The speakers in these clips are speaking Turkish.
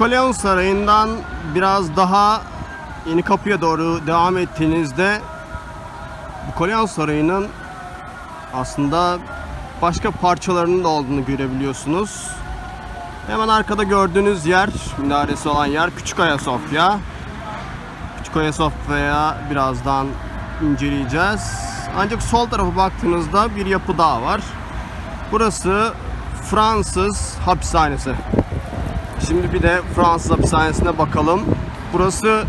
Napolyon Sarayı'ndan biraz daha Yeni Kapı'ya doğru devam ettiğinizde Napolyon Sarayı'nın aslında başka parçalarının da olduğunu görebiliyorsunuz. Hemen arkada gördüğünüz yer, minaresi olan yer Küçük Ayasofya. Küçük Ayasofya'ya birazdan inceleyeceğiz. Ancak sol tarafa baktığınızda bir yapı daha var. Burası Fransız hapishanesi. Şimdi bir de Fransız hapishanesine bakalım. Burası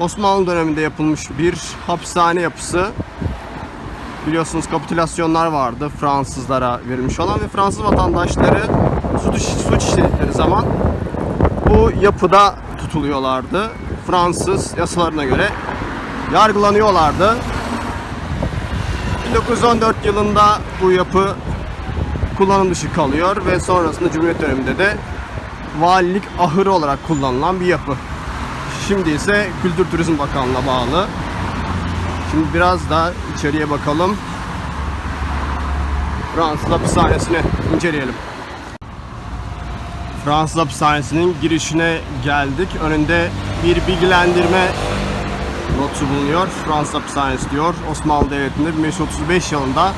Osmanlı döneminde yapılmış bir hapishane yapısı. Biliyorsunuz kapitülasyonlar vardı Fransızlara verilmiş olan ve Fransız vatandaşları suç, suç işledikleri zaman bu yapıda tutuluyorlardı. Fransız yasalarına göre yargılanıyorlardı. 1914 yılında bu yapı kullanım dışı kalıyor ve sonrasında Cumhuriyet döneminde de valilik ahırı olarak kullanılan bir yapı. Şimdi ise Kültür Turizm Bakanlığı'na bağlı. Şimdi biraz da içeriye bakalım. Fransız hapishanesini inceleyelim. Fransız hapishanesinin girişine geldik. Önünde bir bilgilendirme notu bulunuyor. Fransız hapishanesi diyor. Osmanlı Devleti'nde 1535 yılında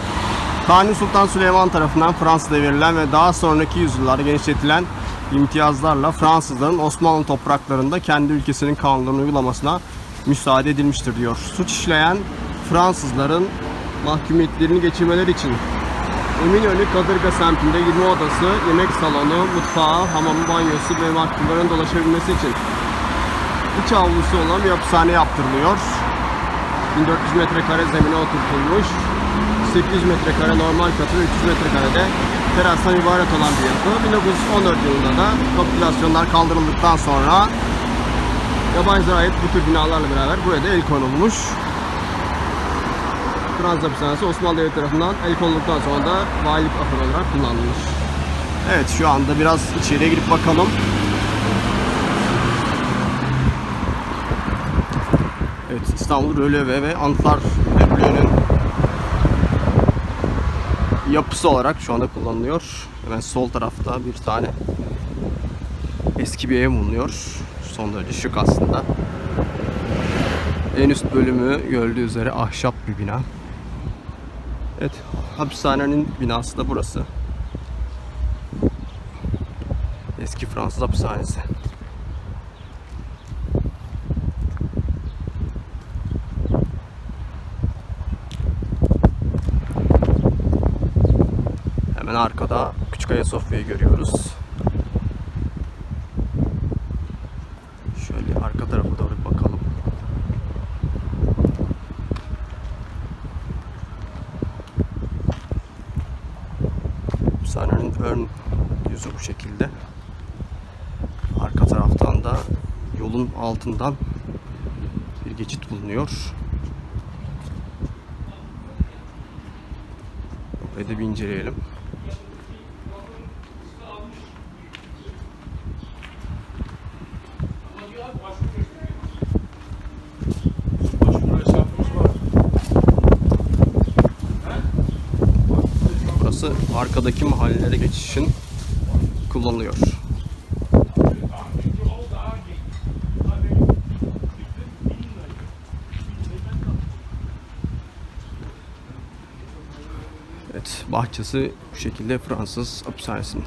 Kanuni Sultan Süleyman tarafından Fransa'da verilen ve daha sonraki yüzyıllarda genişletilen imtiyazlarla Fransızların Osmanlı topraklarında kendi ülkesinin kanunlarını uygulamasına müsaade edilmiştir diyor. Suç işleyen Fransızların mahkumiyetlerini geçirmeleri için Eminönü Kadırga semtinde 20 odası, yemek salonu, mutfağı, hamamı, banyosu ve mahkumların dolaşabilmesi için iç avlusu olan bir hapishane yaptırılıyor. 1400 metrekare zemine oturtulmuş. 800 metrekare normal katı ve 300 metrekarede terastan ibaret olan bir yapı. 1914 yılında da kapitülasyonlar kaldırıldıktan sonra yabancılara ait bu tür binalarla beraber buraya da el konulmuş. Fransız hapishanesi Osmanlı Devleti tarafından el konulduktan sonra da valilik ahırı olarak kullanılmış. Evet şu anda biraz içeriye girip bakalım. Evet İstanbul Röleve ve Antlar Birbirliği'nin yapısı olarak şu anda kullanılıyor. Hemen sol tarafta bir tane eski bir ev bulunuyor. Son derece şık aslında. En üst bölümü gördüğü üzere ahşap bir bina. Evet, hapishanenin binası da burası. Eski Fransız hapishanesi. Hemen arkada Küçük Ayasofya'yı görüyoruz. Şöyle arka tarafa doğru bir bakalım. Hapishanenin ön yüzü bu şekilde. Arka taraftan da yolun altından bir geçit bulunuyor. Burayı da bir inceleyelim. Burası arkadaki mahallelere geçiş için kullanılıyor. Evet, bahçesi bu şekilde Fransız hapishanesinin.